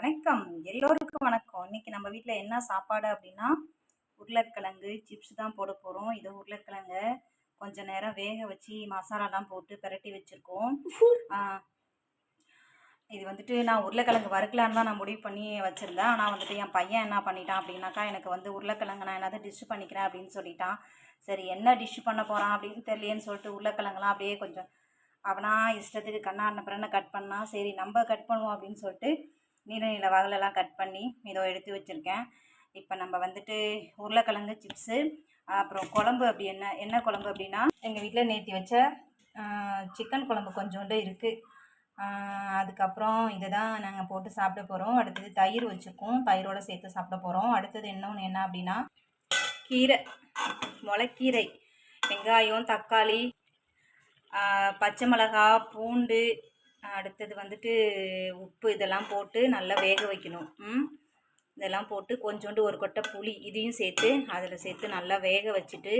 வணக்கம். எல்லோருக்கும் வணக்கம். இன்னைக்கு நம்ம வீட்டில் என்ன சாப்பாடு அப்படின்னா உருளைக்கிழங்கு சிப்ஸ் தான் போட போகிறோம் இது உருளைக்கிழங்கு. கொஞ்ச நேரம் வேக வச்சு மசாலாலாம் போட்டு பிரட்டி வச்சுருக்கோம். இது வந்துட்டு நான் உருளைக்கிழங்கு வறுக்கலான்னு தான் நான் முடிவு பண்ணி வச்சுருந்தேன். ஆனால் வந்துட்டு என் பையன் என்ன பண்ணிட்டான் அப்படின்னாக்கா எனக்கு வந்து உருளைக்கிழங்கு நான் என்னது டிஷ் பண்ணிக்கிறேன் அப்படின்னு சொல்லிட்டான். சரி என்ன டிஷ் பண்ண போகிறான் அப்படின்னு தெரியலேன்னு சொல்லிட்டு உருளைக்கிழங்குலாம் அப்படியே கொஞ்சம் அவனா இஷ்டத்துக்கு கண்ணாடின பிறனை கட் பண்ணால் சரி நம்ம கட் பண்ணுவோம் அப்படின்னு சொல்லிட்டு நீல நீல கட் பண்ணி இதோ எடுத்து வச்சுருக்கேன். இப்போ நம்ம வந்துட்டு உருளைக்கிழங்கு சிப்ஸு அப்புறம் குழம்பு அப்படி என்ன என்ன குழம்பு அப்படின்னா எங்கள் வீட்டில் நேற்றி வச்ச சிக்கன் குழம்பு கொஞ்சோண்டு இருக்குது அதுக்கப்புறம் இதை தான் நாங்கள் போட்டு சாப்பிட போகிறோம் அடுத்தது தயிர் வச்சுருக்கோம். தயிரோடு சேர்த்து சாப்பிட போகிறோம் அடுத்தது இன்னொன்று என்ன அப்படின்னா கீரை முளைக்கீரை வெங்காயம் தக்காளி பச்சை மிளகா பூண்டு அடுத்தது வந்துட்டு உப்பு இதெல்லாம் போட்டு நல்லா வேக வைக்கணும். இதெல்லாம் போட்டு கொஞ்சோண்டு ஒரு கொட்டை புளி இதையும் சேர்த்து அதில் சேர்த்து நல்லா வேக வச்சுட்டு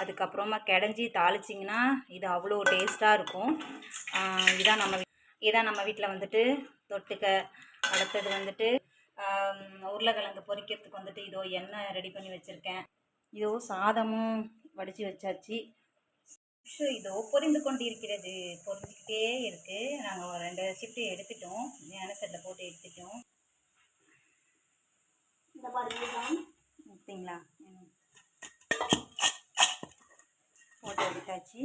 அதுக்கப்புறமா கிடஞ்சி தாளிச்சிங்கன்னா இது அவ்வளோ டேஸ்ட்டாக இருக்கும். இதான் நம்ம இதான் நம்ம வீட்டில் வந்துட்டு தொட்டுக்க. அடுத்தது வந்துட்டு உருளைக்கிழங்கு பொரிக்கிறதுக்கு வந்துட்டு இதோ எண்ணெய் ரெடி பண்ணி வச்சுருக்கேன். இதோ சாதமும் வடித்து வச்சாச்சு. இதோ பொரிந்து கொண்டு இருக்கிறது பொரிஞ்சுக்கிட்டே இருக்குது நாங்கள் ஒரு ரெண்டு ஷிஃப்ட்டு எடுத்துட்டோம். செட்டில் போட்டு எடுத்துட்டோம். பார்த்தீங்களா போட்டு எடுத்தாச்சு.